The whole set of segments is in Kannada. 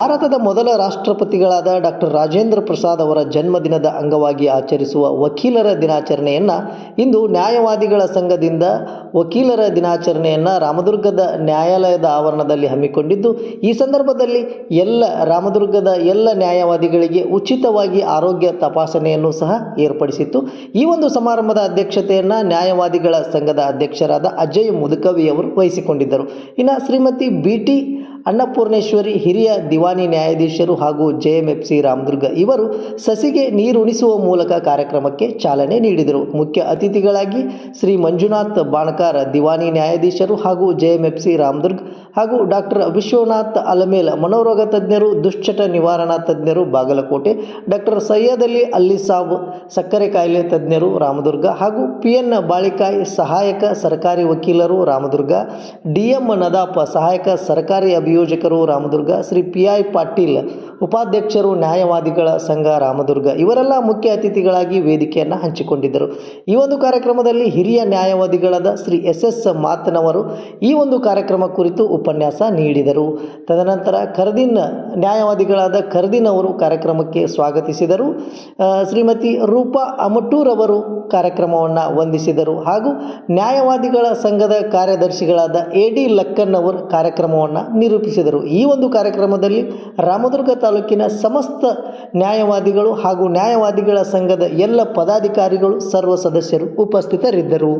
ಭಾರತದ ಮೊದಲ ರಾಷ್ಟ್ರಪತಿಗಳಾದ ಡಾಕ್ಟರ್ ರಾಜೇಂದ್ರ ಪ್ರಸಾದ್ ಅವರ ಜನ್ಮದಿನದ ಅಂಗವಾಗಿ ಆಚರಿಸುವ ವಕೀಲರ ದಿನಾಚರಣೆಯನ್ನು ಇಂದು ನ್ಯಾಯವಾದಿಗಳ ಸಂಘದಿಂದ ವಕೀಲರ ದಿನಾಚರಣೆಯನ್ನು ರಾಮದುರ್ಗದ ನ್ಯಾಯಾಲಯದ ಆವರಣದಲ್ಲಿ ಹಮ್ಮಿಕೊಂಡಿದ್ದು, ಈ ಸಂದರ್ಭದಲ್ಲಿ ಎಲ್ಲ ರಾಮದುರ್ಗದ ಎಲ್ಲ ನ್ಯಾಯವಾದಿಗಳಿಗೆ ಉಚಿತವಾಗಿ ಆರೋಗ್ಯ ತಪಾಸಣೆಯನ್ನು ಸಹ ಏರ್ಪಡಿಸಿತ್ತು. ಈ ಒಂದು ಸಮಾರಂಭದ ಅಧ್ಯಕ್ಷತೆಯನ್ನು ನ್ಯಾಯವಾದಿಗಳ ಸಂಘದ ಅಧ್ಯಕ್ಷರಾದ ಅಜಯ್ ಮುದುಕವಿ ಅವರು ವಹಿಸಿಕೊಂಡಿದ್ದರು. ಇನ್ನು ಶ್ರೀಮತಿ ಬಿ ಟಿ ಅನ್ನಪೂರ್ಣೇಶ್ವರಿ ಹಿರಿಯ ದಿವಾನಿ ನ್ಯಾಯಾಧೀಶರು ಹಾಗೂ ಜೆಎಂಎಫ್ಸಿ ರಾಮದುರ್ಗ, ಇವರು ಸಸಿಗೆ ನೀರುಣಿಸುವ ಮೂಲಕ ಕಾರ್ಯಕ್ರಮಕ್ಕೆ ಚಾಲನೆ ನೀಡಿದರು. ಮುಖ್ಯ ಅತಿಥಿಗಳಾಗಿ ಶ್ರೀ ಮಂಜುನಾಥ್ ಬಾಣಕಾರ ದಿವಾನಿ ನ್ಯಾಯಾಧೀಶರು ಹಾಗೂ ಜೆಎಂಎಫ್ಸಿ ರಾಮದುರ್ಗ ಹಾಗೂ ಡಾಕ್ಟರ್ ವಿಶ್ವನಾಥ್ ಅಲಮೇಲ್, ಮನೋರೋಗ ತಜ್ಞರು, ದುಶ್ಚಟ ನಿವಾರಣಾ ತಜ್ಞರು, ಬಾಗಲಕೋಟೆ ಡಾಕ್ಟರ್ ಸೈಯದ್ ಅಲಿ ಅಲ್ಲಿ ಸಾಬ್, ಸಕ್ಕರೆ ಕಾಯಿಲೆ ತಜ್ಞರು ರಾಮದುರ್ಗ ಹಾಗೂ ಪಿ ಎನ್ ಬಾಳಿಕಾಯಿ, ಸಹಾಯಕ ಸರ್ಕಾರಿ ವಕೀಲರು ರಾಮದುರ್ಗ, ಡಿಎಂ ನದಾಪ, ಸಹಾಯಕ ಸರ್ಕಾರಿ ಅಭಿಯೋಜಕರು ರಾಮದುರ್ಗ ಶ್ರೀ ಪಿ ಐ ಪಾಟೀಲ್ ಉಪಾಧ್ಯಕ್ಷರು, ನ್ಯಾಯವಾದಿಗಳ ಸಂಘ, ರಾಮದುರ್ಗ ಇವರೆಲ್ಲ ಮುಖ್ಯ ಅತಿಥಿಗಳಾಗಿ ವೇದಿಕೆಯನ್ನು ಹಂಚಿಕೊಂಡಿದ್ದರು. ಈ ಒಂದು ಕಾರ್ಯಕ್ರಮದಲ್ಲಿ ಹಿರಿಯ ನ್ಯಾಯವಾದಿಗಳಾದ ಶ್ರೀ ಎಸ್ ಎಸ್ ಮಾತನವರು ಈ ಒಂದು ಕಾರ್ಯಕ್ರಮ ಕುರಿತು ಉಪನ್ಯಾಸ ನೀಡಿದರು. ತದನಂತರ ಖರ್ದಿನ್, ನ್ಯಾಯವಾದಿಗಳಾದ ಖರ್ದಿನ್ ಅವರು ಕಾರ್ಯಕ್ರಮಕ್ಕೆ ಸ್ವಾಗತಿಸಿದರು. ಶ್ರೀಮತಿ ರೂಪಾ ಅಮಟೂರ್ ಅವರು ಕಾರ್ಯಕ್ರಮವನ್ನು ವಂದಿಸಿದರು ಹಾಗೂ ನ್ಯಾಯವಾದಿಗಳ ಸಂಘದ ಕಾರ್ಯದರ್ಶಿಗಳಾದ ಎ ಡಿ ಲಕ್ಕನ್ ಅವರು ಕಾರ್ಯಕ್ರಮವನ್ನು ನಿರೂಪಿಸಿದರು. ಈ ಒಂದು ಕಾರ್ಯಕ್ರಮದಲ್ಲಿ ರಾಮದುರ್ಗ ತಾಲೂಕಿನ ಸಮಸ್ತ ನ್ಯಾಯವಾದಿಗಳು ಹಾಗೂ ನ್ಯಾಯವಾದಿಗಳ ಸಂಘದ ಎಲ್ಲ ಪದಾಧಿಕಾರಿಗಳು ಸರ್ವ ಸದಸ್ಯರು ಉಪಸ್ಥಿತರಿದ್ದರು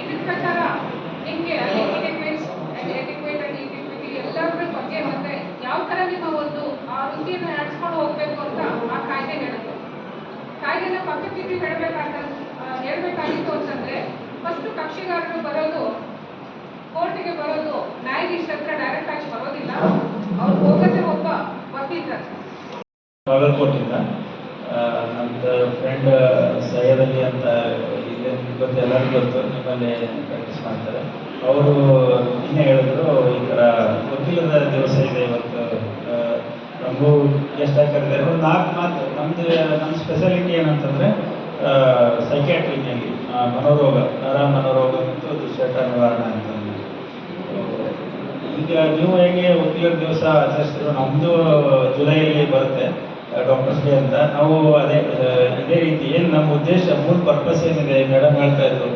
ಇದ್ರ ಪ್ರಕಾರ ನಿಮಗೆ ಎಟಿಕ್ವೇಟ್ಸ್ ಎಟಿಕ್ವೇಟ್ ಅಂಡ್ ಇಟಿಕ್ವಿಟಿ ಎಲ್ಲದ್ರ ಬಗ್ಗೆ ಮತ್ತೆ ಯಾವ ಥರ ನಿಮ್ಮ ಒಂದು ಆ ವೃತ್ತಿಯನ್ನು ನಡೆಸ್ಕೊಂಡು ಹೋಗಬೇಕು ಅಂತ ಆ ಕಾಯ್ದೆ ಹೇಳುತ್ತೆ ಕಾಯ್ದೆನ ಪಕ್ಕಕ್ಕಿಟ್ಟು ಹೇಳಬೇಕಾದ ಹೇಳಬೇಕಾಗಿತ್ತು ಅಂತಂದ್ರೆ ಫಸ್ಟ್ ಕಕ್ಷಿಗಾರರು ಬರೋದು ಕೋರ್ಟಿಗೆ ಬರೋದು ನ್ಯಾಯಾಧೀಶರ ಹತ್ರ ಡೈರೆಕ್ಟ್ ಆಗಿ ಬರೋದಿಲ್ಲ ಅವ್ರು ಹೋಗೋದೇ ಒಬ್ಬ ವಕೀಲರ ಹತ್ರ. ಬಾಗಲಕೋಟಿಂದ ನಮ್ದು ಫ್ರೆಂಡ್ ಸೈಯದ್ ಅಲಿ ಅಂತ ಇದೆ ಗೊತ್ತು, ಎಲ್ಲರಿಗೂ ಗೊತ್ತು, ನಿಮ್ಮಲ್ಲಿ ಪ್ರಾಕ್ಟೀಸ್ ಮಾಡ್ತಾರೆ. ಅವರು ನಿನ್ನೆ ಹೇಳಿದ್ರು, ಈ ಥರ ಗೊತ್ತಿಲ್ಲದ ದಿವಸ ಇದೆ ಇವತ್ತು. ನಮಗೂ ಗೆಸ್ಟ್ ಆಗಿ ಒಂದು ನಾಲ್ಕು ಮಾತು, ನಮ್ದು ನಮ್ಮ ಸ್ಪೆಷಾಲಿಟಿ ಏನಂತಂದರೆ ಸೈಕ್ಯಾಟ್ರಿನಲ್ಲಿ ಮನೋರೋಗ, ನರ ಮನೋರೋಗ ಮತ್ತು ದುಶ್ಚಟ ನಿವಾರಣೆ ಅಂತಂದು ಈಗ ನೀವು ಹೇಗೆ ವಕೀಲರ ದಿವಸ ಆಚರಿಸ್ತೀರೋ ನಮ್ಮದು ಜುಲೈಯಲ್ಲಿ ಬರುತ್ತೆ. ಡಾಕ್ಟರ್ಸ್ ಡೇ ಅಂತ. ನಾವು ಅದೇ ಇದೇ ರೀತಿ ಏನು ನಮ್ಮ ಉದ್ದೇಶ, ಮೂಲ ಪರ್ಪಸ್ ಏನಿದೆ ಮೇಡಮ್ ಹೇಳ್ತಾ ಇದ್ರು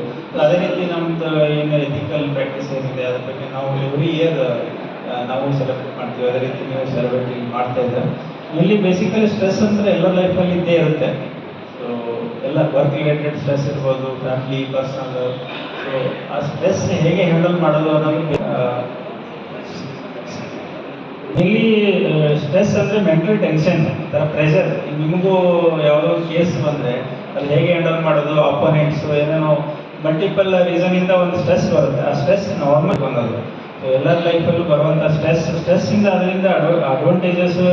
ಅದೇ ರೀತಿ ನಮ್ದು ಏನು ಎಥಿಕಲ್ ಪ್ರಾಕ್ಟೀಸ್ ಏನಿದೆ, ಅದ್ರ ಬಗ್ಗೆ ನಾವು ಎವ್ರಿ ಇಯರ್ ನಾವು ಸೆಲೆಕ್ಟ್ ಮಾಡ್ತೀವಿ. ಅದೇ ರೀತಿ ನೀವು ಸೆಲೆಬ್ರೇಟ್ ಮಾಡ್ತಾ ಇದ್ದಾರೆ. ಇಲ್ಲಿ ಬೇಸಿಕಲಿ ಸ್ಟ್ರೆಸ್ ಅಂದರೆ ಎಲ್ಲರ ಲೈಫಲ್ಲಿ ಇದ್ದೇ ಇರುತ್ತೆ. ಸೊ ಎಲ್ಲ ವರ್ಕ್ ರಿಲೇಟೆಡ್ ಸ್ಟ್ರೆಸ್ ಇರ್ಬೋದು ಫ್ಯಾಮಿಲಿ ಪರ್ಸನಲ್ ಸೊ ಆ ಸ್ಟ್ರೆಸ್ ಹೇಗೆ ಹ್ಯಾಂಡಲ್ ಮಾಡೋದು ಅನ್ನೋದು ಇಲ್ಲಿ ಸ್ಟ್ರೆಸ್ ಅಂದರೆ ಮೆಂಟಲ್ ಟೆನ್ಷನ್ ಥರ ಪ್ರೆಷರ್ ನಿಮಗೂ ಯಾವುದೋ ಕೇಸ್ ಬಂದರೆ ಅದು ಹೇಗೆ ಹ್ಯಾಂಡಲ್ ಮಾಡೋದು ಅಪೋನೆಂಟ್ಸು ಏನೇನೋ ಮಲ್ಟಿಪಲ್ ರೀಸನಿಂದ ಒಂದು ಸ್ಟ್ರೆಸ್ ಬರುತ್ತೆ. ಆ ಸ್ಟ್ರೆಸ್ ನಾರ್ಮಲ್ ಬಂದಾಗ ಸೊ ಎಲ್ಲ ಲೈಫಲ್ಲೂ ಬರುವಂಥ ಸ್ಟ್ರೆಸ್ ಸ್ಟ್ರೆಸ್ಸಿಂದ ಅದರಿಂದ ಅಡ್ವ ಅಡ್ವಾಂಟೇಜಸ್ಸು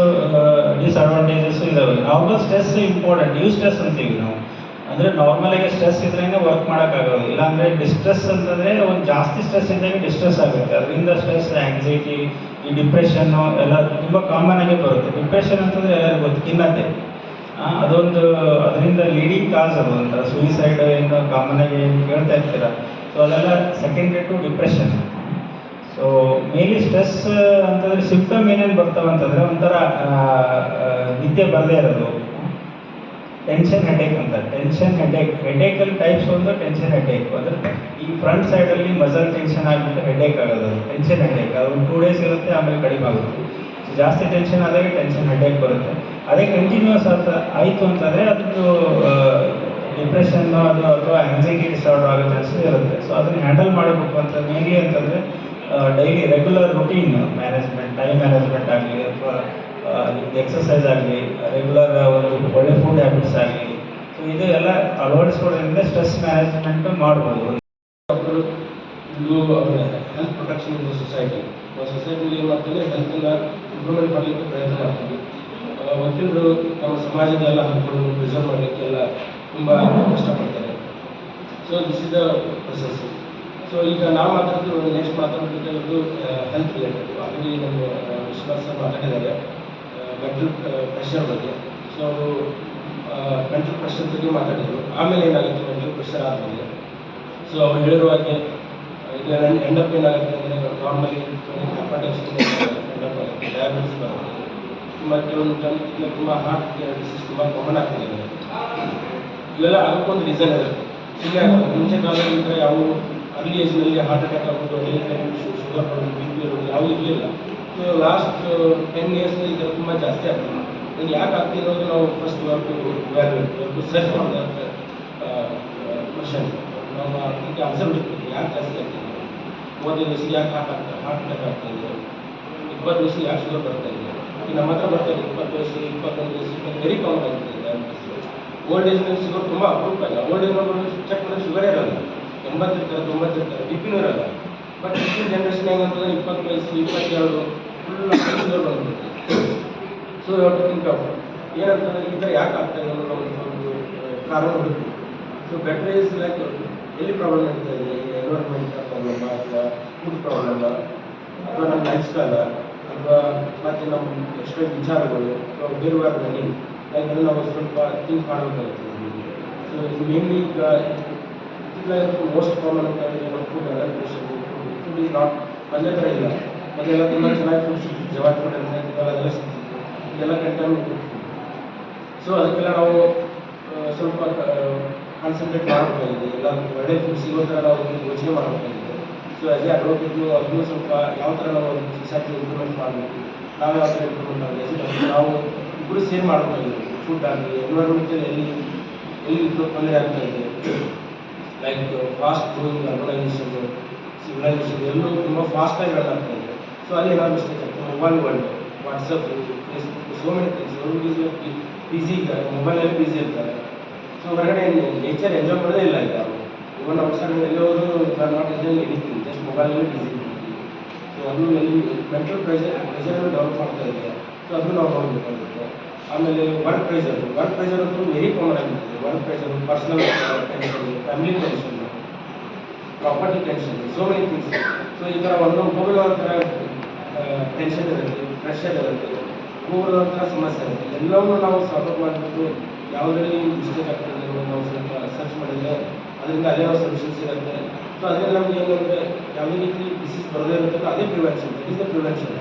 ಡಿಸ್ಅಡ್ವಾಂಟೇಜಸ್ಸು ಇದಾವೆ. Normal stress important eustress ಅಂತೀವಿ ನಾವು. ಅಂದರೆ ನಾರ್ಮಲಾಗಿ ಸ್ಟ್ರೆಸ್ ಇದ್ರೇನೆ ವರ್ಕ್ ಮಾಡೋಕ್ಕಾಗೋದು. ಇಲ್ಲಾಂದರೆ ಡಿಸ್ಟ್ರೆಸ್ ಅಂತಂದರೆ ಒಂದು ಜಾಸ್ತಿ ಸ್ಟ್ರೆಸ್ ಇದ್ದಾಗ ಡಿಸ್ಟ್ರೆಸ್ ಆಗುತ್ತೆ. ಅದರಿಂದ ಸ್ಟ್ರೆಸ್ ಆ್ಯಂಗ್ಸೈಟಿ ಈ ಡಿಪ್ರೆಷನ್ನು ಎಲ್ಲ ತುಂಬ ಕಾಮನ್ ಆಗಿ ಬರುತ್ತೆ. ಡಿಪ್ರೆಷನ್ ಅಂತಂದರೆ ಎಲ್ಲರಿಗೂ ಗೊತ್ತು, ಖಿನ್ನತೆ. ಅದೊಂದು, ಅದರಿಂದ ಲೀಡಿಂಗ್ ಕಾಸ್ ಅದು ಒಂಥರ. ಸೂಯಿಸೈಡ್ ಏನು ಕಾಮನ್ ಆಗಿ ಕೇಳ್ತಾ ಇರ್ತೀರ. ಸೊ ಅದೆಲ್ಲ ಸೆಕೆಂಡ್ರಿ ಟು ಡಿಪ್ರೆಷನ್ ಸೊ ಮೇಲಿ ಸ್ಟ್ರೆಸ್ ಅಂತಂದರೆ ಸಿಂಪ್ಟಮ್ ಏನೇನು ಬರ್ತಾವೆ ಅಂತಂದರೆ ಒಂಥರ ನಿದ್ದೆ ಬರದೇ ಇರೋದು. ಟೆನ್ಷನ್ ಹೆಡೇಕ್ ಅಂತ. ಟೆನ್ಷನ್ ಹೆಡೇಕ್ ಹೆಡೇಕಲ್ಲಿ ಟೈಪ್ಸ್ ಒಂದು ಟೆನ್ಷನ್ ಹೆಡೇಕ್ ಅಂದರೆ ಈ ಫ್ರಂಟ್ ಸೈಡಲ್ಲಿ ಮಸಲ್ ಟೆನ್ಷನ್ ಆಗಿಬಿಟ್ಟು ಹೆಡೇಕ್ ಆಗೋದು ಟೆನ್ಷನ್ ಹೆಡೇಕ್ ಅದು ಟೂ ಡೇಸ್ ಇರುತ್ತೆ, ಆಮೇಲೆ ಕಡಿಮೆ ಆಗುತ್ತೆ. ಸೊ ಜಾಸ್ತಿ ಟೆನ್ಷನ್ ಆದಾಗ ಟೆನ್ಷನ್ ಹೆಡೇಕ್ ಬರುತ್ತೆ. ಅದೇ ಕಂಟಿನ್ಯೂಸ್ ಆತ ಆಯಿತು ಅಂತಂದರೆ ಅದು ಡಿಪ್ರೆಷನ್ ಅದು ಅಥವಾ ಆಂಗ್ಸೈಟಿ ಡಿಸಾರ್ಡರ್ ಆಗೋ ಚಾನ್ಸಸ್ ಇರುತ್ತೆ. ಸೊ ಅದನ್ನು ಹ್ಯಾಂಡಲ್ ಮಾಡಬೇಕು ಅಂತ ಮೇನ್ಲಿ ಅಂತಂದರೆ daily regular routine management time management ಆಗಲಿ ಅಥವಾ ಎಕ್ಸಸೈಸ್ ಆಗಲಿ ರೆಗ್ಯುಲರ್ ಒಂದು ಒಳ್ಳೆ ಫುಡ್ ಹ್ಯಾಬಿಟ್ಸ್ ಆಗಲಿ. ಸೊ ಇದು ಎಲ್ಲ ಅಳವಡಿಸ್ಕೊಳ್ಳೋದ್ರಿಂದ ಸ್ಟ್ರೆಸ್ ಮ್ಯಾನೇಜ್ಮೆಂಟ್ ಮಾಡ್ಬೋದು. ಇದು ಹೆಲ್ತ್ ಪ್ರೊಟೆಕ್ಷನ್ ಇನ್ ಸೊಸೈಟಿ ಸೊಸೈಟಿಲಿ ಏನು ಮಾಡ್ತೀವಿ ಹೆಲ್ತನ್ನು ಇಂಪ್ರೂವ್ಮೆಂಟ್ ಮಾಡಲಿಕ್ಕೆ ಪ್ರಯತ್ನ ಮಾಡ್ತೀವಿ ವಕೀಲರು ನಮ್ಮ ಸಮಾಜದ ಎಲ್ಲ ಹಕ್ಕುಗಳನ್ನು ಪ್ರಿಸರ್ವ್ ಮಾಡಲಿಕ್ಕೆಲ್ಲ ತುಂಬ ಕಷ್ಟಪಡ್ತಾರೆ. So this is the process so ಈಗ ನಾವು ಮಾತಾಡ್ತೀವಿ ನೆಕ್ಸ್ಟ್ ಮಾತಾಡೋದು ಹೆಲ್ತ್ ರಿಲೇಟೆಡ್ ಆಲ್ರೆಡಿ ನಮ್ಮ ವಿಶ್ವಾಸ ಮಾತಾಡಿದ್ದಾರೆ. ಮೆಂಟಲ್ ಪ್ರೆಷರ್ ಬಗ್ಗೆ. ಸೊ ಮೆಂಟಲ್ ಪ್ರೆಷರ್ ಬಗ್ಗೆ ಮಾತಾಡಿದರು. ಆಮೇಲೆ ಏನಾಗುತ್ತೆ? ಮೆಂಟಲ್ ಪ್ರೆಷರ್ ಆದಮೇಲೆ. ಸೊ ಅವ್ರು ಹೇಳಿರುವ ಹಾಗೆ ಇದು ಎಂಡಪ್ ಏನಾಗುತ್ತೆ ಅಂದರೆ ನಾರ್ಮಲಿ ಹೈಪರ್ಟೆನ್ಷನ್ ಡಯಾಬಿಟಿಸ್ ಬರುತ್ತೆ ತುಂಬ ಕೆಲವೊಂದು ಇಲ್ಲ ತುಂಬ ಹಾರ್ಟ್ ಡಿಸೀಸ್ ತುಂಬ ಕಾಮನ್ ಆಗ್ತಿದೆ. ಇವೆಲ್ಲ ಆಗೋಕ್ಕೊಂದು ರೀಸನ್ ಇದೆ. ಸುಮ್ಮನೆ ಮುಂಚೆ ಕಾಲದಲ್ಲಿ ಯಾವ ಅರ್ಲಿ ಏಜ್ನಲ್ಲಿ ಹಾರ್ಟ್ ಅಟ್ಯಾಕ್ ಆಗ್ಬೋದು ಶುಗರ್ ಪ್ರಾಬ್ಲಮ್ ಬಿ ಪಿ ಇರೋದು ಯಾವುದೂ ಇರಲಿಲ್ಲ. ಸೊ ಲಾಸ್ಟ್ ಟೆನ್ ಇಯರ್ಸ್ ಈ ಥರ ತುಂಬ ಜಾಸ್ತಿ ಆಗ್ತದೆ. ಇದು ಯಾಕೆ ಆಗ್ತಿರೋದು ನಾವು ಫಸ್ಟ್ ವರ್ಕ್ ವ್ಯಾಲ್ಯೂ ಸರ್ಚ್ ಮಾಡಿದ ಕ್ವಶನ್ ನಾವು ಅದಕ್ಕೆ ಆನ್ಸರ್ ಬಿಡ್ತೀವಿ ಯಾಕೆ ಜಾಸ್ತಿ ಆಗ್ತದೆ? ಮೂವತ್ತೈದು ದಿವಸ ಯಾಕೆ ಹಾರ್ಟ್ ಆಗ್ತದೆ ಆಗ್ತಾ ಇದೆ. ಇಪ್ಪತ್ತು ದಿವಸ ಯಾಕೆ ಶುಗರ್ ಬರ್ತಾ ಇದೆ? ಈಗ ನಮ್ಮ ಹತ್ರ ಬರ್ತಾ ಇದೆ ಇಪ್ಪತ್ತು ವಯಸ್ಸು ಇಪ್ಪತ್ತೊಂದು ವಯಸ್ಸು ವೆರಿ ಕಾಮನ್ ಆಗಿದೆ ಡಯಾಬಿಟಿಸ್ ಓಲ್ಡ್ ಏಜ್ನಲ್ಲಿ ಶುಗರ್ ತುಂಬ ಅಪರೂಪ ಇಲ್ಲ. ಓಲ್ಡ್ ಏಜ್ ಚೆಕ್ ಮಾಡಿದ್ರೆ ಶುಗರ್ ಇರಲ್ಲ. ಎಂಬತ್ತಿರ್ತಾರೆ ತೊಂಬತ್ತಿರ್ತಾರೆ ಬಿ ಪಿನೂ ಇರಲ್ಲ. ಬಟ್ ಈಗಿನ ಜನ್ರೇಷನ್ ಹೆಂಗಂತಂದ್ರೆ ಇಪ್ಪತ್ತು ವಯಸ್ಸು, ಇಪ್ಪತ್ತೆರಡು ಫುಲ್ ಶುಗರ್ ಬಂದ್ಬಿಡುತ್ತೆ. So you to think of ಏನಂತಂದ್ರೆ ಈ ಥರ ಯಾಕೆ ಆಗ್ತಾ ಇದೆ ಅನ್ನೋ ಒಂದು ಒಂದು ಕಾರಣ ಹುಡುಕ್ತೀವಿ ಸೊ ಬೆಟರ್ ಈಸ್ ಲೈಕ್ ಎಲ್ಲಿ ಪ್ರಾಬ್ಲಮ್ ನಡೀತಾ ಇದೆ ಎನ್ವೈರ್ಮೆಂಟ್ ಪ್ರಾಬ್ಲಮ್ ಅಥವಾ ಫುಡ್ ಪ್ರಾಬ್ಲಮ್ ಅಥವಾ ನಮ್ಮ ಲೈಫ್ ಸ್ಟೈಲ್ ಅಥವಾ ಮತ್ತೆ ನಮ್ಮ ಎಷ್ಟೋ ವಿಚಾರಗಳು ಅಥವಾ ಬೇರೆ ವಾರದಲ್ಲಿ ಅದನ್ನೆಲ್ಲ ನಾವು ಸ್ವಲ್ಪ ಥಿಂಕ್ ಮಾಡಬೇಕಾಗುತ್ತೆ ಸೊ ಇದು ಮೇನ್ಲಿ ಈಗ ಮೋಸ್ಟ್ ಪ್ರಾಬ್ಲಮ್ ಅಂತ ಹೇಳಿದ್ರೆ ನಮ್ಮ food adulteration food is not ಅಲ್ಲೇ ಥರ ಇಲ್ಲ. ಮೊದಲೆಲ್ಲ ತುಂಬ ಚೆನ್ನಾಗಿ ಫುಡ್ ಸಿಗ್ತಿತ್ತು. ಜವಾರಿ ಫುಡ್ ಅಂತ ಅದೆಲ್ಲ ಸಿಗ್ತಿತ್ತು. ಇದೆಲ್ಲ ಕಂಟೈನ್ಮೆಂಟ್ ಸೊ ಅದಕ್ಕೆಲ್ಲ ನಾವು ಸ್ವಲ್ಪ ಕಾನ್ಸಂಟ್ರೇಟ್ ಮಾಡಬೇಕಾಗಿದೆ ಎಲ್ಲ ಒಳ್ಳೆ ಫುಡ್ ಸಿಗೋ ಥರ ನಾವು ಯೋಚನೆ ಮಾಡಬೇಕಾಗಿದೆ ಸೊ ಆಸ್ ಎ ಅಡ್ವೊಕೇಟ್ ಅವ್ರಿಗೂ ಸ್ವಲ್ಪ ಯಾವ ಥರ ನಾವು ಸೊಸೈಟಿ ಇಂಪ್ರೂವ್ಮೆಂಟ್ ಮಾಡಬೇಕು, ನಾವು ಯಾವ ಥರ ಇಂಪ್ರೂವ್ಮೆಂಟ್ ಮಾಡಬೇಕು ನಾವು ಇಬ್ಬರು ಸೇರ್ ಮಾಡಬೇಕಾಗಿದೆ ಫುಡ್ ಆಗಲಿ ಎನ್ವೈರ್ಮೆಂಟಲ್ಲಿ ಎಲ್ಲಿ ಎಲ್ಲಿ ತೊಂದರೆ ಆಗ್ತಾ ಇದೆ. Like fast growing urbanisation civilisation ಎಲ್ಲೂ ತುಂಬ ಫಾಸ್ಟಾಗಿ ರನ್ ಆಗ್ತಾ ಇದೆ. ಸೊ ಅಲ್ಲಿ ಏನಾದ್ರು ಮಿಸ್ಟೇಕ್ ಆಗ್ತದೆ mobile world WhatsApp Facebook so many things busy ಇದ್ದಾರೆ ಮೊಬೈಲಲ್ಲಿ ಬಿಸಿ ಇರ್ತಾರೆ ಸೊ ಹೊರಗಡೆ ನೇಚರ್ ಎಂಜಾಯ್ ಮಾಡೋದೇ ಇಲ್ಲ ಈಗ. ಇವನ್ ಎಲ್ಲರೂ ಸರ್ ಎಲ್ಲೋದ್ರು ನಾಟ್ ಎಂಜಾಯ್ ಎನಿಥಿಂಗ್ ಜಸ್ಟ್ ಮೊಬೈಲಲ್ಲಿ ಬಿಸಿ ಸೊ ಅದು ಎಲ್ಲಿ ಮೆಂಟಲ್ ಪ್ರೆಷರ್ ಪ್ರೆಷರ್ ಡೆವಲಪ್ ಮಾಡ್ತಾ ಇದೆ. ಸೊ ಅದು ನಾವು ನೋಡಬೇಕಾಗುತ್ತೆ. ಆಮೇಲೆ ವರ್ಕ್ ಪ್ರೆಷರ್ ವರ್ಕ್ ಪ್ರೆಷರ್ ಅಂತೂ ವೆರಿ ಕಾಮನ್ ಆಗಿರ್ತದೆ work pressure personal tension family tension property tension so many things so ಈ ಥರ ಒಂದೊಂದು ಹೋಗೋ ಥರ ಟೆನ್ಷನ್ ಇರುತ್ತೆ ಪ್ರೆಷರ್ ಇರುತ್ತೆ ಹೋಗೋ ಥರ ಸಮಸ್ಯೆ ಇರುತ್ತೆ. ಎಲ್ಲವನ್ನೂ ನಾವು ಸಾಫ್ಟ್ ಮಾಡಬೇಕು ಯಾವುದರಲ್ಲಿ ಮಿಸ್ಟೇಕ್ ಆಗ್ತದೆ ಅನ್ನೋದು ನಾವು ಸ್ವಲ್ಪ ಸರ್ಚ್ ಮಾಡಿದ್ರೆ ಅದರಿಂದ ನಾವು ಸೊಲ್ಯೂಷನ್ಸ್ ಇರುತ್ತೆ. ಸೊ ಅದರಿಂದ ನಮ್ಗೆ ಏನಂದರೆ ಯಾವುದೇ ರೀತಿ ಡಿಸೀಸ್ ಬರದೇ ಇರುತ್ತೆ ಅದೇ ಪ್ರಿವೆನ್ಷನ್ ಇಸ್ ದ ಪ್ರಿವೆನ್ಷನ್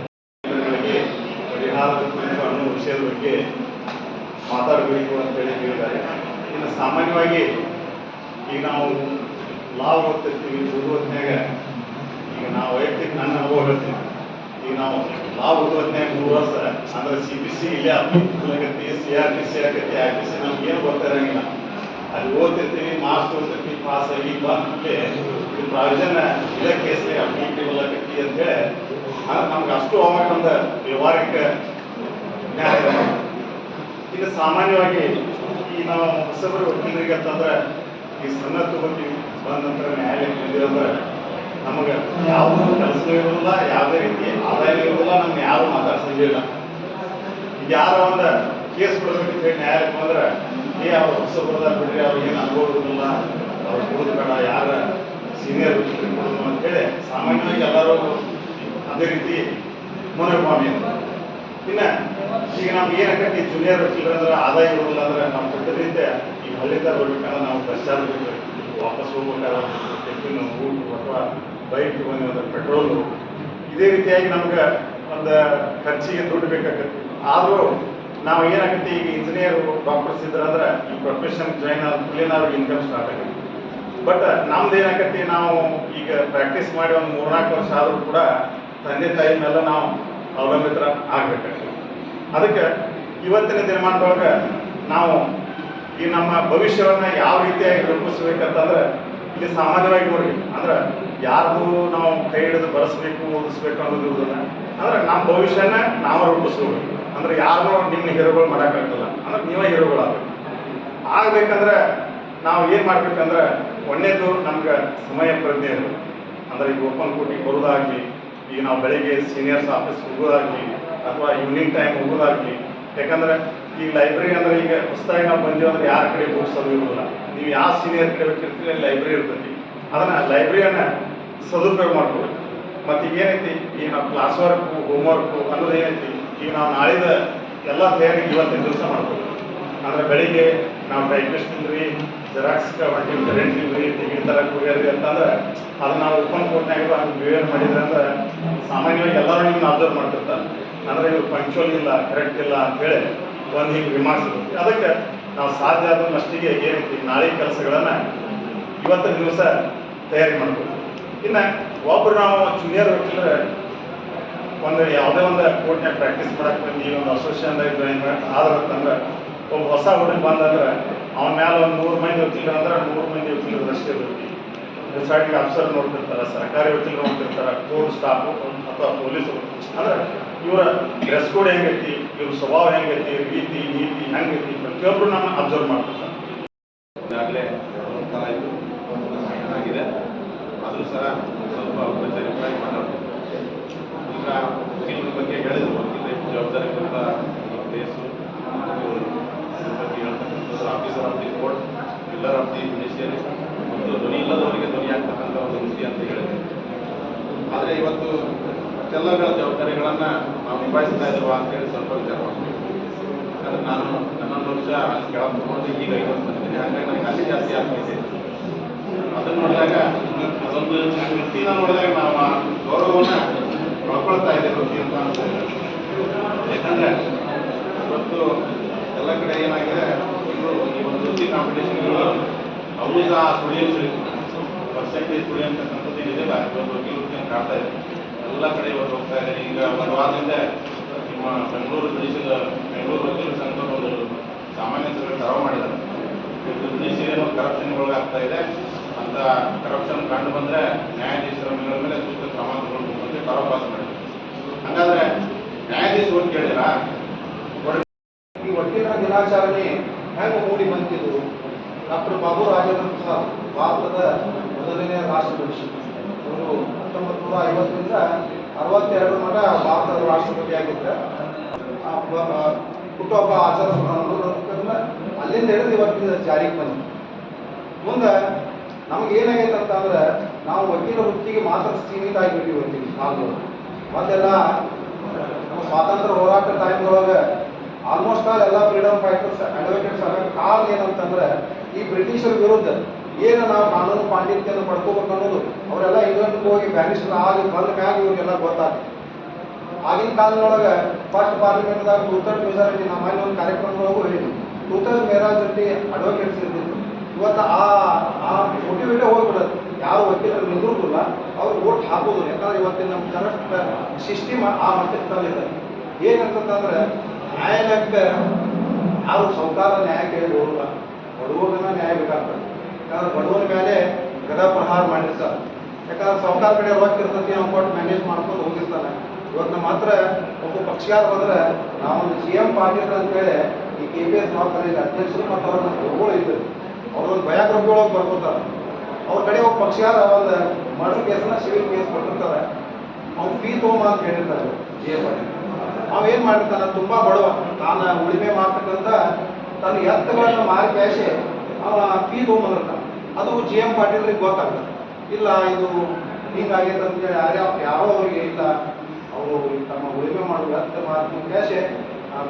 ಪರಿಹಾರದ ಕುರಿತು ಅನ್ನೋ ವಿಷಯದ ಬಗ್ಗೆ ಮಾತಾಡಬೇಕು ಅಂತೇಳಿ ಹೇಳಿದ್ದಾರೆ ಇನ್ನು ಸಾಮಾನ್ಯವಾಗಿ ಈಗ ನಾವು ಲಾಭ ಓದ್ತಿರ್ತೀವಿ ಓದುವತ್ನಾಗ ಈಗ ನಾವು ವೈಯಕ್ತಿಕ ನನ್ನ ಅನುಭವ ಹೇಳ್ತೀನಿ. ಈಗ ನಾವು ಲಾಭ ಓದುವತ್ನಾಗ ಮೂರು ವರ್ಷ, ಅಂದ್ರೆ ಸಿ ಬಿ ಸಿ ಇಲ್ಲೇ P C R P C ಆಗತ್ತೆ ಆರ್ ಪಿ ಸಿ ನಮ್ಗೆ ಏನು ಇರಂಗಿಲ್ಲ ಅಲ್ಲಿ ಓದ್ತಿರ್ತೀವಿ ಮಾರ್ಕ್ಸ್ ಓದ್ತಿರ್ತೀವಿ ಪಾಸ್ ಆಗಿ ಬಂದ್ಮೇಲೆ ಇದು ಪ್ರಾವಿಷನ್ ಕೇಸ್ಗೆ ಅಪ್ಲಿಕೇಬಲ್ ಅಂತ ಅಂತೇಳಿ ನಮ್ಗೆ ಅಷ್ಟು ಅವಾಗ ಒಂದು ವ್ಯವಹಾರಿಕ ಜ್ಞಾನ ಇದು ಸಾಮಾನ್ಯವಾಗಿ ಈ ನಾವು ಹೊಸಬರು ವಕೀಲರಿಗೆ ಅಂತಂದ್ರೆ ಈ ಸಣ್ಣ ತಗೋತಿ ಬಂದ ನಂತರ ನ್ಯಾಯಾಲಯಕ್ಕೆ ಬಂದಿರಂದ್ರೆ ನಮಗೆ ಯಾವುದೂ ಕೆಲಸವೂ ಇರೋದಿಲ್ಲ ಯಾವುದೇ ರೀತಿ ಆದಾಯ ಇರೋಲ್ಲ, ನಮ್ಗೆ ಯಾರು ಮಾತಾಡ್ಸಂಗಿಲ್ಲ ಈಗ ಯಾರೋ ಒಂದು ಕೇಸ್ ಕೊಡಬೇಕಂತ ಹೇಳಿ ನ್ಯಾಯಾಲಯಕ್ಕೆ ಬಂದ್ರೆ ಏ ಅವ್ರು ಬರ್ದಾಗ ಬಿಡ್ರಿ, ಅವ್ರು ಏನು ಅನ್ಬೋದಿಲ್ಲ, ಅವ್ರು ಕೊಡೋದು ಯಾರ ಸೀನಿಯರ್ ಕೊಡೋದು ಅಂತೇಳಿ ಸಾಮಾನ್ಯವಾಗಿ ಎಲ್ಲರೂ ಅದೇ ರೀತಿ ಮನೋಭಾವನೆ ಇನ್ನು ಈಗ ನಮ್ಗೆ ಏನಾಗತ್ತೆ ಜೂನಿಯರ್ ವಕೀಲರು ಅಂದ್ರೆ ಆದಾಯ ಇರೋದಿಲ್ಲ ಅಂದ್ರೆ ನಾವು ಕೊಟ್ಟದಿಂದ ಈ ಹಳ್ಳಿಯಿಂದ ಬರ್ಬೇಕಂದ್ರೆ ನಾವು ಬಸ್ ಚಾರ್ಜ್ ವಾಪಸ್ ಹೋಗ್ಬೇಕಾದ್ರೆ ಟಿಫಿನ್ ಊಟ ಅಥವಾ ಬೈಕ್ ಬಂದ್ರೆ ಪೆಟ್ರೋಲು ಇದೇ ರೀತಿಯಾಗಿ ನಮ್ಗೆ ಒಂದು ಖರ್ಚಿಗೆ ದುಡ್ಡು ಬೇಕಾಗತ್ತೆ. ಆದರೂ ನಾವು ಏನಾಗುತ್ತೆ, ಈಗ ಇಂಜಿನಿಯರ್ ಡಾಕ್ಟರ್ಸ್ ಇದ್ರಂದ್ರೆ ಈ ಪ್ರೊಫೆಷನ್ ಜಾಯ್ನ್ ಆದ ಇನ್ಕಮ್ ಸ್ಟಾರ್ಟ್ ಆಗುತ್ತೆ. ಬಟ್ ನಮ್ದು ಏನಾಗತ್ತೆ, ನಾವು ಈಗ ಪ್ರಾಕ್ಟೀಸ್ ಮಾಡಿ ಒಂದು ಮೂರ್ನಾಲ್ಕು ವರ್ಷ ಆದರೂ ಕೂಡ ತಂದೆ ತಾಯಿ ಮೇಲೆ ನಾವು ಅವಲಂಬಿತರ ಆಗ್ಬೇಕಾಗ್ತದೆ ಅದಕ್ಕೆ ಇವತ್ತಿನ ದಿನಮಾನದೊಳಗೆ ನಾವು ಈ ನಮ್ಮ ಭವಿಷ್ಯವನ್ನು ಯಾವ ರೀತಿಯಾಗಿ ರೂಪಿಸ್ಬೇಕಂತಂದ್ರೆ, ಇಲ್ಲಿ ಸಾಮಾನ್ಯವಾಗಿ ನೋಡ್ರಿ ಅಂದ್ರೆ ಯಾರ್ದು ನಾವು ಕೈ ಹಿಡಿದು ಬರೆಸ್ಬೇಕು, ಓದಿಸ್ಬೇಕು ಅನ್ನೋದಿರುವುದನ್ನ ಅಂದ್ರೆ ನಮ್ಮ ಭವಿಷ್ಯನ ನಾವು ರೂಪಿಸ್ಕೋಬೇಕು. ಅಂದ್ರೆ ಯಾರು ನಿಮ್ಮ ಹೀರೋಗಳು ಮಾಡೋಕ್ಕಾಗಲ್ಲ ಅಂದ್ರೆ ನೀವೇ ಹೀರೋಗಳಾಗಬೇಕು ಆಗ್ಬೇಕಂದ್ರೆ ನಾವು ಏನು ಮಾಡ್ಬೇಕಂದ್ರೆ ಒಂದೇದು ನಮ್ಗೆ ಸಮಯ ಪ್ರಜ್ಞೆ ಅಂದ್ರೆ ಈಗ ಓಪನ್ ಕೋಟಿಗೆ ಬರೋದಾಗಲಿ ಈಗ ನಾವು ಬೆಳಿಗ್ಗೆ ಸೀನಿಯರ್ಸ್ ಆಫೀಸ್ ಹೋಗೋದಾಗಲಿ, ಅಥವಾ ಈವ್ನಿಂಗ್ ಟೈಮ್ ಹೋಗೋದಾಗಲಿ, ಯಾಕಂದ್ರೆ ಈಗ ಲೈಬ್ರರಿ ಅಂದ್ರೆ ಈಗ ಹೊಸದಾಗಿ ನಾವು ಬಂದೀವಿ ಅಂದ್ರೆ ಯಾರ ಕಡೆ ಬುಕ್ಸ್ ಅದು ಇರೋದಿಲ್ಲ. ನೀವು ಯಾವ ಸೀನಿಯರ್ ಕಡೆ ಬೇಕಿರ್ತೀರಿ ಅಲ್ಲಿ ಲೈಬ್ರರಿ ಇರ್ತೈತಿ. ಅದನ್ನ ಲೈಬ್ರರಿಯನ್ನ ಸದುಪಯೋಗ ಮಾಡ್ಕೋಬೇಕು. ಮತ್ತೀಗ ಏನೈತಿ, ಈಗ ನಾವು ಕ್ಲಾಸ್ ವರ್ಕು ಹೋಮ್ ವರ್ಕು ಅನ್ನೋದು ಏನೈತಿ ಈಗ ನಾವು ನಾಳಿದ ಎಲ್ಲ ತಯಾರಿ ಇವತ್ತಿನ ದಿವಸ ಮಾಡ್ಕೊಳ್ತೀವಿ ಅಂದ್ರೆ ಬೆಳಿಗ್ಗೆ ನಾವು ಇಲ್ರಿ ಜೆರಾಕ್ಸ್ ಹೊಂಟಿವಿ ಕರೆಂಟ್ ಇಲ್ರಿ ಟಿಕೆಟ್ ಥರ ಹೋಗ್ಯಾರ್ರಿ ಅಂತಂದ್ರೆ ಅದು ನಾವು ಓಪನ್ ಕೋರ್ಟ್ನಾಗ ಹಂಗೆ ಬಿಹೇವ್ ಮಾಡಿದ್ರೆ ಅಂದ್ರೆ ಸಾಮಾನ್ಯವಾಗಿ ಎಲ್ಲರೂ ನಿಮ್ಮನ್ನ ಅಬ್ಸರ್ವ್ ಮಾಡ್ತಿರ್ತಾರೆ. ಅಂದ್ರೆ ಇವ್ರು ಪಂಚೋಲ್ ಇಲ್ಲ ಕರೆಕ್ಟ್ ಇಲ್ಲ ಅಂತೇಳಿ ಒಂದು ಹಿಂಗೆ ಇರುತ್ತೆ ಅದಕ್ಕೆ ನಾವು ಸಾಧ್ಯ ಆದ ಮಟ್ಟಿಗೆ ಏನೈತಿ ನಾಳೆ ಕೆಲಸಗಳನ್ನು ಇವತ್ತಿನ ದಿವಸ ತಯಾರಿ ಮಾಡ್ಬೇಕು ಇನ್ನು ಒಬ್ರು ನಾವು ಜೂನಿಯರ್ ವಕೀಲರ ಒಂದು ಯಾವುದೇ ಒಂದು ಕೋರ್ಟ್ನಾಗ ಪ್ರಾಕ್ಟೀಸ್ ಮಾಡಕ್ಕೆ ಬಂದು ಒಂದು ಅಸೋಸಿಯೇಷನ್ದಾಗ ಜಾಯಿನ್ ಮಾಡಿ, ಆದ್ರೆ ಅಂತಂದ್ರೆ ಒಬ್ಬ ಹೊಸ ಹುಡುಗ ಬಂದಂದ್ರೆ ಅವನ ಮೇಲೆ ಒಂದು ನೂರು ಮಂದಿ ವಕೀಲರು ಅಂದ್ರೆ ನೂರು ಮಂದಿ ವಕೀಲರು ಅಷ್ಟೇ ಇರುತ್ತೆ ರಿಸೈಡಿಂಗ್ ಆಫೀಸರ್ ನೋಡ್ತಿರ್ತಾರೆ, ಸರ್ಕಾರಿ ವಕೀಲರು ನೋಡ್ತಿರ್ತಾರೆ ಕೋರ್ಟ್ ಸ್ಟಾಫು ಅಥವಾ ಪೊಲೀಸರು ಅಂದ್ರೆ ಇವರ ಡ್ರೆಸ್ ಕೋಡ್ ಹೆಂಗೈತಿ, ಇವ್ರ ಸ್ವಭಾವ ಹೆಂಗೈತಿ, ರೀತಿ, ನೀತಿ ಹೆಂಗೈತಿ ಪ್ರತಿಯೊಬ್ಬರು ನಮ್ಮ ಅಬ್ಸರ್ವ್ ಮಾಡ್ತಾರೆ ಈಗಾಗಲೇ ಆಗಿದೆ ಸ್ವಲ್ಪ ಔಪಚಾರಿಕವಾಗಿ ಈಗ ಬಗ್ಗೆ ಹೇಳಿದ್ರು. ಎಷ್ಟು ಜವಾಬ್ದಾರಿ place officer of the of the ಇಲ್ಲದವರಿಗೆ ಧ್ವನಿ ಒಂದು ಅಂತ ಹೇಳಿದ್ರು. ಆದರೆ ಇವತ್ತು ಅಷ್ಟೆಲ್ಲಗಳ ಜವಾಬ್ದಾರಿಗಳನ್ನು ನಾವು ನಿಭಾಯಿಸ್ತಾ ಇದ್ದೀವಾ ಅಂತೇಳಿ ಸ್ವಲ್ಪ ವಿಚಾರ ಯಾಕಂದ್ರೆ ನಾನು ಹನ್ನೊಂದು ವರ್ಷ ಈಗ ಐವತ್ತು ಬಂದಿದ್ದೀನಿ ಹಾಗಾಗಿ ನನಗೆ ಅಲ್ಲಿ ಜಾಸ್ತಿ ಆಗ್ತೈತೆ ಅದನ್ನು ನೋಡಿದಾಗ ಅದೊಂದು ವೃತ್ತಿನ ನೋಡಿದಾಗ ನಾವು ಆ ಕಳ್ಕೊಳ್ತಾ ಇದೆ ಬಗ್ಗೆ ಅಂತ ಅನ್ಸುತ್ತೆ ಯಾಕಂದ್ರೆ ಇವತ್ತು ಎಲ್ಲ ಕಡೆ ಏನಾಗಿದೆ, ಇದು ಈ ಒಂದು ವೃತ್ತಿ ಕಾಂಪಿಟೇಷನ್ಗಳು ಅವು ಸಹ ಸುಳಿಯ ಸುಳಿ ಪರ್ಸೆಂಟೇಜ್ ಸುಳಿ ಅಂತಕ್ಕಂಥದ್ದು ಏನಿದೆಯಲ್ಲ ಇವತ್ತು ಅಂತ ಕಾಣ್ತಾ ಇದೆ. ಎಲ್ಲ ಕಡೆ ಇವತ್ತು ಹೋಗ್ತಾ ಇದೆ. ಈಗ ಒಂದು ವಾರದಿಂದ ನಿಮ್ಮ ಬೆಂಗಳೂರು ಜುಡಿಷಿಯಲ್ ಬೆಂಗಳೂರು ವಕೀಲರ ಸಂಘದ ಒಂದು ಸಾಮಾನ್ಯ ಸಭೆ ಸರ್ವ ಮಾಡಿದ್ದಾರೆ ಕರಪ್ಷನ್ ಒಳಗಾಗ್ತಾ ಇದೆ. ಅಂತ ಕರಪ್ಷನ್ ಕಂಡು ಬಂದ್ರೆ ನ್ಯಾಯಾಧೀಶರ ಮೇಲೆ ಮೇಲೆ ಸೂಕ್ತ ಕ್ರಮ ತಗೊಳ್ಬೇಕು ಹಾಗಾದ್ರೆ ಮಾಡಿದ್ದಾರೆ ಹಂಗಾದ್ರೆ ನ್ಯಾಯಾಧೀಶರು ಅಂತ ಕೇಳಿಲ್ಲ ಈ ಒಟ್ಟಿನ ದಿನಾಚರಣೆ ಹೆಂಗೆ ಮೂಡಿ ಬಂತಿದ್ರು ಡಾಕ್ಟರ್ ಬಾಬು ರಾಜೇಂದ್ರ ಪ್ರಸಾದ್ ಭಾರತದ ಮೊದಲನೇ ರಾಷ್ಟ್ರಪತಿ. ಅವರು ಹತ್ತೊಂಬತ್ತು ನೂರ ಐವತ್ತರಿಂದ ಅರವತ್ತೆರಡು ಮಟ ಭಾರತದ ಆ ಹುಟ್ಟುಹಬ್ಬ ಆಚರಿಸೋದ್ರಿಂದ ಅಲ್ಲಿಂದ ಹಿಡಿದು ಇವತ್ತಿನ ಜಾರಿಗೆ ಬಂದಿತ್ತು ಮುಂದೆ ನಮ್ಗೆ ಏನಾಗೈತೆ ಅಂತಂದ್ರೆ ನಾವು ವಕೀಲ ವೃತ್ತಿಗೆ ಮಾತ್ರ ಸೀಮಿತ ಆಗಿಬಿಟ್ಟಿವಿ ಇವತ್ತಿನ ಕಾಲದೊಳಗೆ ಮೊದಲೆಲ್ಲ ನಮ್ಮ ಸ್ವಾತಂತ್ರ್ಯ ಹೋರಾಟ ಟೈಮ್ದೊಳಗೆ ಆಲ್ಮೋಸ್ಟ್ ಆಲ್ ಎಲ್ಲ ಫ್ರೀಡಮ್ ಫೈಟರ್ಸ್ ಅಡ್ವೊಕೇಟ್ಸ್ ಆಗೋ ಕಾರಣ ಏನಂತಂದ್ರೆ ಈ ಬ್ರಿಟಿಷರ ವಿರುದ್ಧ ಏನು ನಾವು ಕಾನೂನು ಪಾಂಡಿತ್ಯನ ಪಡ್ಕೋಬೇಕು ಅನ್ನೋದು. ಅವರೆಲ್ಲ ಇಂಗ್ಲೆಂಡ್ಗೆ ಹೋಗಿ ಬ್ಯಾರಿಸ್ಟರ್ ಆಗಿ ಬಂದ ಮ್ಯಾಗ ಇವ್ರಿಗೆಲ್ಲ ಗೊತ್ತಾಗ್ತದೆ. ಆಗಿನ ಕಾಲದೊಳಗೆ ಫಸ್ಟ್ ಪಾರ್ಲಿಮೆಂಟ್ದಾಗ ಟೂ ತರ್ಡ್ ಮೆಜಾರಿಟಿ ನಮ್ಮ ಮನೆ ಒಂದು ಕಾರ್ಯಕ್ರಮದೊಳಗೂ ಹೇಳಿದ್ವಿ ಟೂ ತರ್ಡ್ ಮೆಜಾರಿಟಿ ಅಡ್ವೊಕೇಟ್ಸ್ ಇರ್ತಿತ್ತು ಇವತ್ತು ಆ ಆ ಮೋಟಿವೇಟೇ ಹೋಗ್ಬಿಡೋದು. ಯಾರು ವಕೀಲರು ನಿಂದ್ರುದಿಲ್ಲ ಅವ್ರು ಓಟ್ ಹಾಕೋದು. ಯಾಕಂದ್ರೆ ಇವತ್ತಿನ ನಮ್ಮ ಕರೆಕ್ಟ್ ಸಿಸ್ಟಮ್ ಆ ಮಟ್ಟಕ್ಕೆ ತಂದಿದೆ ಏನಂತಂದ್ರೆ, ನ್ಯಾಯಾಲಯಕ್ಕೆ ಯಾರು ಸೌಕಾರ ನ್ಯಾಯ ಕೇಳಿ ಹೋಗಲ್ಲ. ಬಡವರನ್ನ ನ್ಯಾಯ ಬೇಕಾಗ್ತದೆ. ಯಾಕಂದ್ರೆ ಬಡವನ ಮೇಲೆ ಗದಾ ಪ್ರಹಾರ ಮಾಡಿರ್ತಾರೆ. ಯಾಕಂದ್ರೆ ಸೌಕಾರ ಕಡೆ ರೊಕ್ಕ ಅವ್ನು ಕೊಟ್ಟು ಮ್ಯಾನೇಜ್ ಮಾಡ್ಕೊಂಡು ಹೋಗಿರ್ತಾನೆ. ಇವತ್ತು ಮಾತ್ರ ಒಬ್ಬ ಪಕ್ಷಗಾರ ಬಂದ್ರೆ, ನಾವೊಂದು ಸಿ ಎಂ ಪಾಟೀಲ್ ಅಂತೇಳಿ ಈ ಕೆ ಪಿ ಎಸ್ ಕಾಲೇಜ್ ಅಧ್ಯಕ್ಷರು ಮತ್ತು ಅವ್ರನ್ನ ಗುರುಗಳು ಇದ್ದರು ಅವ್ರೊಂದು ಒಳಗೆ ಬರ್ಕೋತಾರೆ. ಅವ್ರ ಕಡೆ ಒಬ್ಬ ಪಕ್ಷಗಾರ ಒಂದು ಮರ್ಡರ್ ಕೇಸನ್ನ ಸಿವಿಲ್ ಕೇಸ್ ಕೊಟ್ಟಿರ್ತಾರೆ. ಅವ್ನು ಫೀ ತಗೊಂಬ ಅಂತ ಹೇಳಿರ್ತಾರೆ. ಜಿ ಎಂ ಪಾಟೀಲ್ ಅವ ಏನು ಮಾಡಿರ್ತಾನೆ? ತುಂಬ ಬಡವ. ತಾನು ಉಳಿಮೆ ಮಾಡ್ತಕ್ಕಂಥ ತನ್ನ ಎತ್ತುಗಳನ್ನ ಮಾರಿ ಕ್ಯಾಶೆ ಅವ ಫೀ ತೊಗೊಂಬಂದಿರ್ತಾನೆ. ಅದು ಜಿ ಎಂ ಪಾಟೀಲ್ರಿಗೆ ಗೊತ್ತಾಗ್ತದೆ. ಇಲ್ಲ, ಇದು ಹಿಂಗಾಗೈತೆ ಅಂತೇಳಿ ಯಾರ್ಯಾವ ಯಾರೋ ಅವರಿಗೆ ಇಲ್ಲ. ಅವರು ತಮ್ಮ ಉಳಿಮೆ ಮಾಡುವ ಎತ್ತ ಮಾರಿ ಕ್ಯಾಶೆ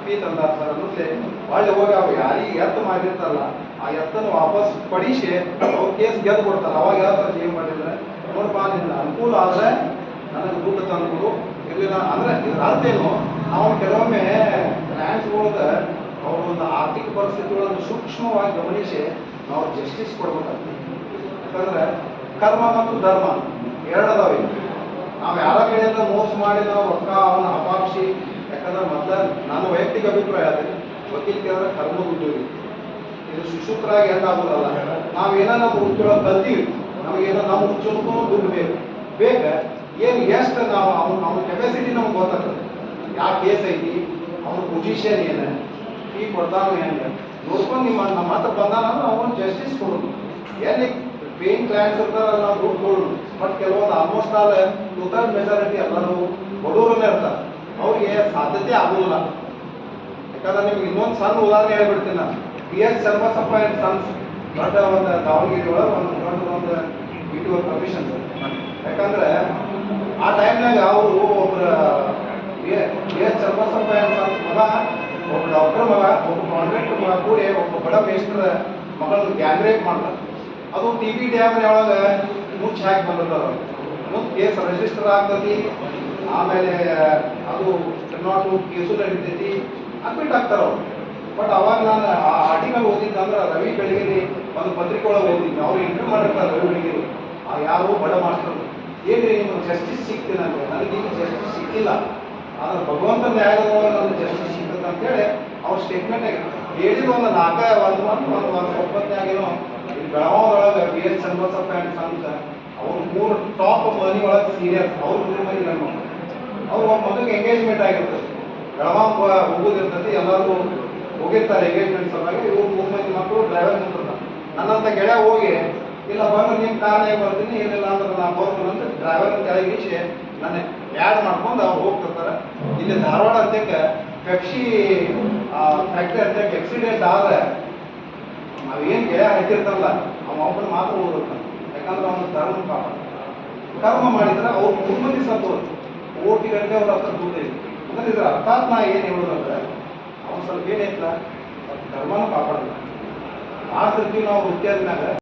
ಫೀ ತಂದಾರ ಸರ್ ಅನ್ನೋದ್ಲೆ ಒಳ್ಳೆ ಹೋಗಿ ಅವ್ರು ಯಾರಿಗೆ ಎತ್ತು ಮಾಡಿರ್ತಾರಲ್ಲ, ಆ ಎತ್ತನ್ನು ವಾಪಸ್ ಪಡಿಸಿ ಅವ್ರು ಕೇಸ್ ಗೆದ್ದು ಕೊಡ್ತಾರೆ. ಅವಾಗ ಹೇಳ್ತಾರೆ ಥರ ಜೀವ ಮಾಡಿದ್ರೆ ನೋಡಪ್ಪ ನಿನ್ನ ಅನುಕೂಲ ಆದರೆ ನನಗೆ ದುಡ್ಡು ತಂದ್ಕೊಡು ಇರಲಿಲ್ಲ ಅಂದರೆ ಇದ್ರ ಅರ್ಥ ಏನು? ನಾವು ಕೆಲವೊಮ್ಮೆ ಲ್ಯಾಂಡ್ಸ್ಗಳದ ಅವ್ರ ಒಂದು ಆರ್ಥಿಕ ಪರಿಸ್ಥಿತಿಗಳನ್ನು ಸೂಕ್ಷ್ಮವಾಗಿ ಗಮನಿಸಿ ನಾವು ಜಸ್ಟಿಸ್ ಕೊಡ್ಬೇಕಾಗ್ತದೆ. ಯಾಕಂದ್ರೆ ಕರ್ಮ ಮತ್ತು ಧರ್ಮ ಎರಡು ಅದಾವೆ ನಾವು ಯಾರ ಕಡೆಯಿಂದ ಮೋಸ ಮಾಡಿ ನಾವು ರೊಕ್ಕ ಅವನ ಅಪಾಕ್ಷಿ ಯಾಕಂದ್ರೆ ಮೊದ್ಲ ನನ್ನ ವೈಯಕ್ತಿಕ ಅಭಿಪ್ರಾಯ ಅದೇ. ವಕೀಲಿಕೆ ಅಂದ್ರೆ ಕರ್ಮ ಉದ್ಯೋಗಿ. ಇದು ಸುಶುಕ್ರಾಗಿ ಹೆಂಗಾಗೋದಲ್ಲ ನಾವೇನೋ ನಮ್ಮ ವೃತ್ತಿಯೊಳಗೆ ಕಲ್ತೀವಿ ನಮಗೇನೋ ನಮ್ಮ ಉದ್ಯೋಗಕ್ಕೂ ದುಡ್ಡು ಬೇಕು. ಬೇಕ? ಏನು ಎಷ್ಟು ನಾವು ಅವ್ನ ಅವ್ನ ಕೆಪಾಸಿಟಿ ನಮ್ಗೆ ಗೊತ್ತಾಗ್ತದೆ. ಯಾವ ಕೇಸ್ ಐತಿ? ಅವ್ನ ಪೊಸಿಷನ್ ಏನು? ಫೀ ಕೊಡ್ತಾನ ಹೆಂಗೆ? ನೋಡ್ಕೊಂಡು ನಿಮ್ಮ, ನಮ್ಮ ಹತ್ರ ಬಂದಾನ ಅವನ್ ಜಸ್ಟಿಸ್ ಕೊಡೋದು. ಎಲ್ಲಿ ಪೇನ್ ಕ್ಲೈಂಟ್ಸ್ ಇರ್ತಾರಲ್ಲ ನಾವು ದುಡ್ಡು ಕೊಡೋದು ಬಟ್ ಕೆಲವೊಂದು ಆಲ್ಮೋಸ್ಟ್ ಆಲ್ ಟೋಟಲ್ ಮೆಜಾರಿಟಿ ಎಲ್ಲರೂ ಬಡವರನ್ನೇ ಇರ್ತಾರೆ. ಅವ್ರಿಗೆ ಸಾಧ್ಯತೆ ಆಗೋದಿಲ್ಲ. ಯಾಕಂದ್ರೆ ನಿಮ್ಗೆ ಇನ್ನೊಂದು ಸಣ್ಣ ಉದಾಹರಣೆ ಹೇಳ್ಬಿಡ್ತೀನಿ ನಾನು. B S Sharmasappa and sons ದೊಡ್ಡ ಒಂದು ದಾವಣಗೆರೆ ಒಳಗೆ ಒಂದು ದೊಡ್ಡ ಒಂದು ಒಂದು ಕಮಿಷನ್ ಯಾಕಂದ್ರೆ ಆ ಟೈಮ್ನಾಗ ಅವರು ಒಬ್ಬರ B S Sharmasappa and sons ಮಗ ಒಬ್ಬ ಡಾಕ್ಟರ್ ಮಗ ಒಬ್ಬ ಕಾಂಟ್ರಾಕ್ಟರ್ ಮಗ ಕೂಡಿ ಒಬ್ಬ ಮೇಸ್ಟ್ರ ಮಗಳನ್ನ ಗ್ಯಾಂಗ್ ರೇಪ್ ಮಾಡ್ತಾರೆ. ಅದು ಟಿ ಬಿ ಡ್ಯಾಮ್ನ ಒಳಗೆ ಮುಚ್ಚಿ ಹಾಕಿ ಬಂದಿರ್ತಾರೆ ಮುಂದೆ ಕೇಸ್ ರಿಜಿಸ್ಟರ್ ಆಗ್ತದೆ ಆಮೇಲೆ ಅದು ನಾಟ್ ಕೇಸು ನಡೀತೈತಿ ಅಡ್ಮಿಟ್ ಆಗ್ತಾರೆ ಅವ್ರು. ಬಟ್ ಅವಾಗ ನಾನು ಆ ಆರ್ಟಿಕಲ್ ಓದಿದ್ದೆ ಅಂದ್ರೆ ರವಿ ಬೆಳಗ್ಗೆ ಒಂದು ಪತ್ರಿಕೆ ಒಳಗೆ ಓದಿದ್ದೆ. ಅವ್ರು ಇಂಟರ್ವ್ಯೂ ಮಾಡಿರ್ತಾರೆ ರವಿ ಬೆಳಗೆರೆ. ಆ ಯಾರು ಬಡ ಮಾಸ್ಟರ್. ಏನ್ರಿ ನಿಮ್ಗೆ ಜಸ್ಟಿಸ್ ಸಿಗ್ತೀನಿ ಅಂದ್ರೆ ನನಗೆ ಈಗ ಜಸ್ಟಿಸ್ ಸಿಕ್ಕಿಲ್ಲ. ಆದ್ರೆ ಭಗವಂತ ನ್ಯಾಯದೊಳಗೆ ನನಗೆ ಜಸ್ಟಿಸ್ ಸಿಗ್ತದೆ ಅಂತೇಳಿ ಅವ್ರ ಸ್ಟೇಟ್ಮೆಂಟ್ ಹೇಳಿದ ಒಂದು ನಾಲ್ಕ ಒಂದು ಒಂದು ಒಂದು ವರ್ಷ ಒಪ್ಪತ್ನಾಗೇನೋ ಇಲ್ಲಿ ಬೆಳಗಾವದೊಳಗೆ B S Channabasappa and sons ಅವ್ರು ಮೂರು ಟಾಪ್ ಮನಿ ಒಳಗೆ ಸೀರಿಯಸ್ ಅವ್ರು ಮೂರು ಮಂದಿ ಅವ್ರು ಒಬ್ಬ ಮಗಗೆ ಎಂಗೇಜ್ಮೆಂಟ್ ಆಗಿರ್ತದೆ ಬೆಳಗಾವ್ ಹೋಗೋದಿರ್ತದೆ ಎಲ್ಲರೂ ಹೋಗಿರ್ತಾರೆ ಎಂಗೇಜ್ಮೆಂಟ್ ಸಲುವಾಗಿ. ಇವ್ರು ಮೂರು ಮಕ್ಕಳು ಡ್ರೈವರ್ ನಿಂತಿರ್ತಾರೆ ನನ್ನಂತ ಗೆಳೆಯ ಹೋಗಿ, ಇಲ್ಲ ಬಂದ್ರೆ ನಿಮ್ಮ ಕಾರ್ನಾಗ ಬರ್ತೀನಿ ಏನಿಲ್ಲ ಅಂದ್ರೆ ನಾನು ಬರ್ತೀನಿ ಅಂತ ಡ್ರೈವರ್ ಕೆಳಗಿಸಿ ನನ್ನ ಆ್ಯಡ್ ಮಾಡ್ಕೊಂಡು ಅವ್ರು ಹೋಗ್ತಿರ್ತಾರೆ. ಇಲ್ಲಿ ಧಾರವಾಡ ಅಂತಕ್ಕೆ ಪೆಪ್ಸಿ ಫ್ಯಾಕ್ಟ್ರಿ ಅಂತ ಆಕ್ಸಿಡೆಂಟ್ ಆದ್ರೆ ನಾವೇನು ಗೆಳೆಯ ಹಾಕಿರ್ತಾರಲ್ಲ ಅವ್ನ ಒಬ್ಬರು ಮಾತ್ರ ಓದಿರ್ತಾನೆ ಯಾಕಂದ್ರೆ ಅವನು ಧರ್ಮ ಪಾಪ. ಕರ್ಮ ಮಾಡಿದ್ರೆ ಅವ್ರು ಮಂದಿ ಸತ್ತು ಕೋಟಿ ಗಂಟೆ ಅವ್ರ ಹತ್ರ ದುಡ್ಡು ಇದೆ. ಅಂದ್ರೆ ಇದ್ರ ಅರ್ಥಾತ್ ನಾ ಏನು ಹೇಳೋದಂದ್ರೆ ಅವ್ನು ಸ್ವಲ್ಪ ಏನೈತಲ್ಲ ಧರ್ಮನ ಕಾಪಾಡಲ್ಲ ಆ ನಾವು ವೃತ್ತಿಯಾದ್ಮೇಲೆ